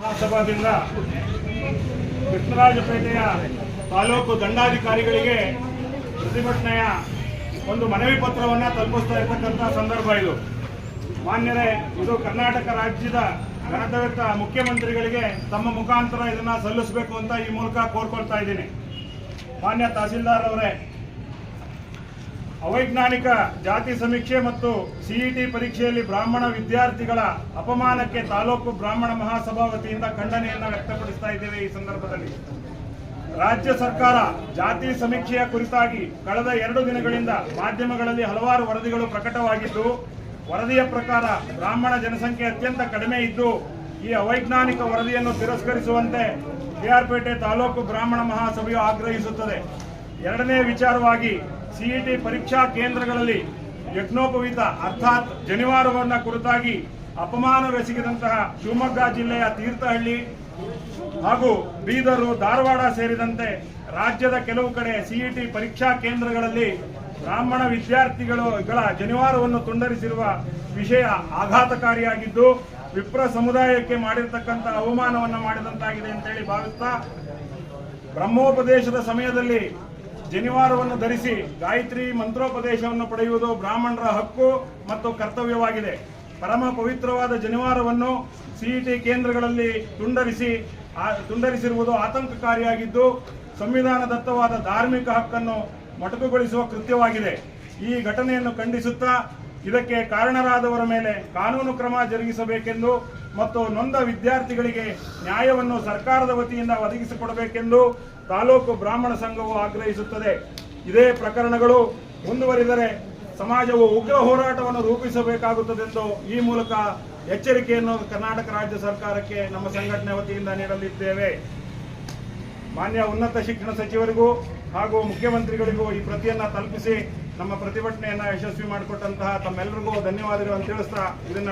ಮಹಾಸಭಾದಿಂದ ಕೃಷ್ಣರಾಜಪೇಟೆಯ ತಾಲೂಕು ದಂಡಾಧಿಕಾರಿಗಳಿಗೆ ಪ್ರತಿಭಟನೆಯ ಒಂದು ಮನವಿ ಪತ್ರವನ್ನು ತಲುಪಿಸ್ತಾ ಇರತಕ್ಕಂತಹ ಸಂದರ್ಭ ಇದು. ಮಾನ್ಯರೇ, ಇದು ಕರ್ನಾಟಕ ರಾಜ್ಯದ ಗಣತವ್ಯತ ಮುಖ್ಯಮಂತ್ರಿಗಳಿಗೆ ತಮ್ಮ ಮುಖಾಂತರ ಇದನ್ನ ಸಲ್ಲಿಸಬೇಕು ಅಂತ ಈ ಮೂಲಕ ಕೋರ್ಕೊಳ್ತಾ ಇದ್ದೀನಿ. ಮಾನ್ಯ ತಹಸೀಲ್ದಾರ್ ಅವರೇ ಅವೈಜ್ಞಾನಿಕ ಜಾತಿ ಸಮೀಕ್ಷೆ ಮತ್ತು ಸಿಇಟಿ ಪರೀಕ್ಷೆಯಲ್ಲಿ ಬ್ರಾಹ್ಮಣ ವಿದ್ಯಾರ್ಥಿಗಳ ಅಪಮಾನಕ್ಕೆ ತಾಲೂಕು ಬ್ರಾಹ್ಮಣ ಮಹಾಸಭಾ ವತಿಯಿಂದ ಖಂಡನೆಯನ್ನು ವ್ಯಕ್ತಪಡಿಸ್ತಾ ಇದ್ದೇವೆ ಈ ಸಂದರ್ಭದಲ್ಲಿ. ರಾಜ್ಯ ಸರ್ಕಾರ ಜಾತಿ ಸಮೀಕ್ಷೆಯ ಕುರಿತಾಗಿ ಕಳೆದ ಎರಡು ದಿನಗಳಿಂದ ಮಾಧ್ಯಮಗಳಲ್ಲಿ ಹಲವಾರು ವರದಿಗಳು ಪ್ರಕಟವಾಗಿದ್ದು, ವರದಿಯ ಪ್ರಕಾರ ಬ್ರಾಹ್ಮಣ ಜನಸಂಖ್ಯೆ ಅತ್ಯಂತ ಕಡಿಮೆ ಇದ್ದು, ಈ ಅವೈಜ್ಞಾನಿಕ ವರದಿಯನ್ನು ತಿರಸ್ಕರಿಸುವಂತೆ ಕೆಆರ್ಪೇಟೆ ತಾಲೂಕು ಬ್ರಾಹ್ಮಣ ಮಹಾಸಭೆಯು ಆಗ್ರಹಿಸುತ್ತದೆ. ಎರಡನೇ ವಿಚಾರವಾಗಿ ಸಿಇಟಿ ಪರೀಕ್ಷಾ ಕೇಂದ್ರಗಳಲ್ಲಿ ಯಜ್ಞೋಪವೀತ ಅರ್ಥಾತ್ ಜನಿವಾರವನ್ನ ಕುರಿತಾಗಿ ಅಪಮಾನವೆಸಗಿದಂತಹ ಶಿವಮೊಗ್ಗ ಜಿಲ್ಲೆಯ ತೀರ್ಥಹಳ್ಳಿ ಹಾಗೂ ಬೀದರು, ಧಾರವಾಡ ಸೇರಿದಂತೆ ರಾಜ್ಯದ ಕೆಲವು ಕಡೆ ಸಿಇಟಿ ಪರೀಕ್ಷಾ ಕೇಂದ್ರಗಳಲ್ಲಿ ಬ್ರಾಹ್ಮಣ ವಿದ್ಯಾರ್ಥಿಗಳ ಜನಿವಾರವನ್ನು ತುಂಡರಿಸಿರುವ ವಿಷಯ ಆಘಾತಕಾರಿಯಾಗಿದ್ದು, ವಿಪ್ರ ಸಮುದಾಯಕ್ಕೆ ಮಾಡಿರ್ತಕ್ಕಂಥ ಅವಮಾನವನ್ನು ಮಾಡಿದಂತಾಗಿದೆ ಅಂತೇಳಿ ಭಾವಿಸ್ತಾ, ಬ್ರಹ್ಮೋಪದೇಶದ ಸಮಯದಲ್ಲಿ ಜನಿವಾರವನ್ನು ಧರಿಸಿ ಗಾಯತ್ರಿ ಮಂತ್ರೋಪದೇಶವನ್ನು ಪಡೆಯುವುದು ಬ್ರಾಹ್ಮಣರ ಹಕ್ಕು ಮತ್ತು ಕರ್ತವ್ಯವಾಗಿದೆ. ಪರಮ ಪವಿತ್ರವಾದ ಜನಿವಾರವನ್ನು ಸಿಇಟಿ ಕೇಂದ್ರಗಳಲ್ಲಿ ತುಂಡರಿಸಿ ತುಂಡರಿಸಿರುವುದು ಆತಂಕಕಾರಿಯಾಗಿದ್ದು ಸಂವಿಧಾನದತ್ತವಾದ ಧಾರ್ಮಿಕ ಹಕ್ಕನ್ನು ಮೊಟಕುಗೊಳಿಸುವ ಕೃತ್ಯವಾಗಿದೆ. ಈ ಘಟನೆಯನ್ನು ಖಂಡಿಸುತ್ತಾ ಇದಕ್ಕೆ ಕಾರಣರಾದವರ ಮೇಲೆ ಕಾನೂನು ಕ್ರಮ ಜರುಗಿಸಬೇಕೆಂದು ಮತ್ತು ನೊಂದ ವಿದ್ಯಾರ್ಥಿಗಳಿಗೆ ನ್ಯಾಯವನ್ನು ಸರ್ಕಾರದ ವತಿಯಿಂದ ಒದಗಿಸಿಕೊಡಬೇಕೆಂದು ತಾಲೂಕು ಬ್ರಾಹ್ಮಣ ಸಂಘವು ಆಗ್ರಹಿಸುತ್ತದೆ. ಇದೇ ಪ್ರಕರಣಗಳು ಮುಂದುವರಿದರೆ ಸಮಾಜವು ಉಗ್ರ ಹೋರಾಟವನ್ನು ರೂಪಿಸಬೇಕಾಗುತ್ತದೆಂದು ಈ ಮೂಲಕ ಎಚ್ಚರಿಕೆಯನ್ನು ಕರ್ನಾಟಕ ರಾಜ್ಯ ಸರ್ಕಾರಕ್ಕೆ ನಮ್ಮ ಸಂಘಟನೆ ವತಿಯಿಂದ ನೀಡಲಿದ್ದೇವೆ. ಮಾನ್ಯ ಉನ್ನತ ಶಿಕ್ಷಣ ಸಚಿವರಿಗೂ ಹಾಗೂ ಮುಖ್ಯಮಂತ್ರಿಗಳಿಗೂ ಈ ಪ್ರತಿಯನ್ನ ತಲುಪಿಸಿ ನಮ್ಮ ಪ್ರತಿಭಟನೆಯನ್ನ ಯಶಸ್ವಿ ಮಾಡಿಕೊಟ್ಟಂತಹ ತಮ್ಮೆಲ್ಲರಿಗೂ ಧನ್ಯವಾದಗಳು ಅಂತ ತಿಳಿಸ್ತಾ ಇದನ್ನ